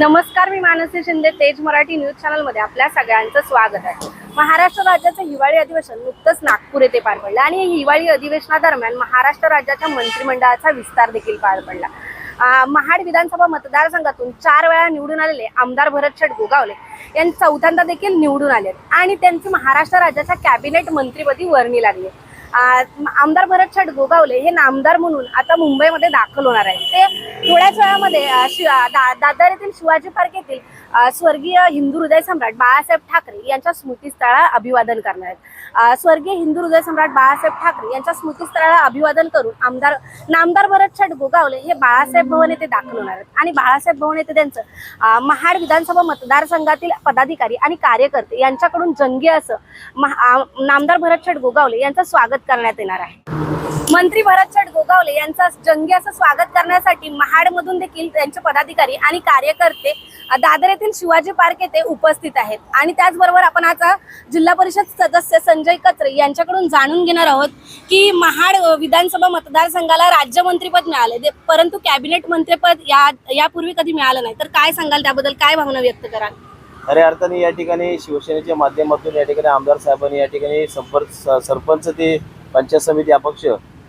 नमस्कार मी मानसी शिंदे तेज मराठी न्यूज चॅनलमध्ये आपल्या सगळ्यांचं स्वागत आहे. महाराष्ट्र राज्याचं हिवाळी अधिवेशन नुकतंच नागपूर येथे पार पडलं आणि हिवाळी अधिवेशनादरम्यान महाराष्ट्र राज्याच्या मंत्रिमंडळाचा विस्तार देखील पार पडला. महाड विधानसभा मतदारसंघातून चार वेळा निवडून आलेले आमदार भरत शेठ गोगावले यांनी चौथ्यांदा देखील निवडून आले आणि त्यांची महाराष्ट्र राज्याच्या कॅबिनेट मंत्रीपदी वर्णी लागली. अं, आमदार भरत छट गोगावले हे नामदार म्हणून आता मुंबईमध्ये दाखल होणार आहेत. ते थोड्याच वेळामध्ये शि- दा- दादर येथील शिवाजी पार्क येथील स्वर्गीय हिंदू हृदय सम्राट बाळासाहेब ठाकरे यांच्या स्मृतीस्थळाला अभिवादन करणार आहेत. स्वर्गीय हिंदू हृदय सम्राट बाळासाहेब ठाकरे यांच्या स्मृतीस्थळाला अभिवादन करून आमदार नामदार भरत छट गोगावले हे बाळासाहेब भवन येथे दाखल होणार आहेत. आणि बाळासाहेब भवन येथे त्यांचं महाड विधानसभा मतदारसंघातील पदाधिकारी आणि कार्यकर्ते यांच्याकडून जंगी असं महा- नामदार भरत छट गोगावले यांचं स्वागत करण्यात येणार आहे. मंत्री भरत शेठ गोगावले यांचा जंगी असं स्वागत करण्यासाठी महाडमधून देखील त्यांचे पदाधिकारी आणि कार्यकर्ते दादर येथील शिवाजी पार्क येथे उपस्थित आहेत. आणि त्याचबरोबर आपण आता जिल्हा परिषद सदस्य संजय कत्रे यांच्याकडून जाणून घेणार आहोत की महाड विधानसभा मतदारसंघाला राज्यमंत्रीपद मिळाले परंतु कॅबिनेट मंत्रीपद या यापूर्वी कधी मिळालं नाही. तर काय सांगाल त्याबद्दल? काय भावना व्यक्त कराल? खऱ्या अर्थाने या ठिकाणी शिवसेनेच्या माध्यमातून या ठिकाणी आमदार साहेबांनी या ठिकाणी संपर्क सरपंच ते पंचायत समिती अपक्ष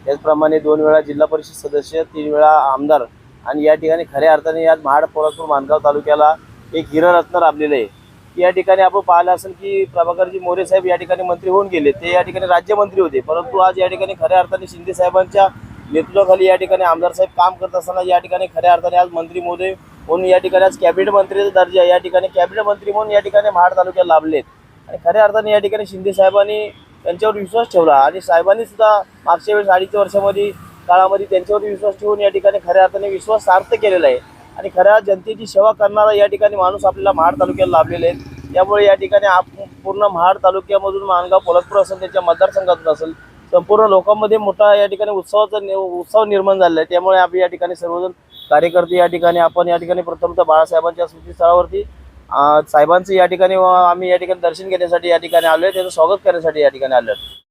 त्याचप्रमाणे दोन वेळा जिल्हा परिषद सदस्य तीन वेळा आमदार आणि या ठिकाणी खऱ्या अर्थाने या महाड पोलादपूर मानगाव तालुक्याला एक हिररत्न लाभलेलं आहे या ठिकाणी आपण पाहिलं असेल की प्रभाकरजी मोरे साहेब या ठिकाणी मंत्री होऊन गेले ते या ठिकाणी राज्यमंत्री होते परंतु आज या ठिकाणी खऱ्या अर्थाने शिंदे साहेबांच्या नेतृत्वाखाली या ठिकाणी आमदार साहेब काम करत असताना या ठिकाणी खऱ्या अर्थाने आज मंत्री मोदय म्हणून या ठिकाणी आज कॅबिनेट मंत्रीचा दर्जा या ठिकाणी कॅबिनेट मंत्री म्हणून या ठिकाणी महाड तालुक्याला लाभलेत आणि खऱ्या अर्थाने या ठिकाणी शिंदे साहेबांनी त्यांच्यावर विश्वास ठेवला. आणि साहेबांनी सुद्धा मागच्या वेळेस अडीच वर्षामध्ये काळामध्ये त्यांच्यावर विश्वास ठेवून या ठिकाणी खऱ्या अर्थाने विश्वास सार्थ केलेला आहे. आणि खऱ्या जनतेची सेवा करणारा या ठिकाणी माणूस आपल्याला महाड तालुक्याला लाभलेले आहेत त्यामुळे या ठिकाणी आप पूर्ण महाड तालुक्यामधून मानगाव पोलादपूर असेल त्यांच्या मतदारसंघातून असेल संपूर्ण लोकांमध्ये मोठा या ठिकाणी उत्सवाचा नि- उत्सव निर्माण झालेला आहे. त्यामुळे आपण या ठिकाणी सर्वजण कार्यकर्ते या ठिकाणी आपण या ठिकाणी प्रथमतः बाळासाहेबांच्या स्मृतीस्थळावरती साहेबांचं या ठिकाणी आम्ही या ठिकाणी दर्शन घेण्यासाठी या ठिकाणी आलो आहे त्याचं स्वागत करण्यासाठी या ठिकाणी आलो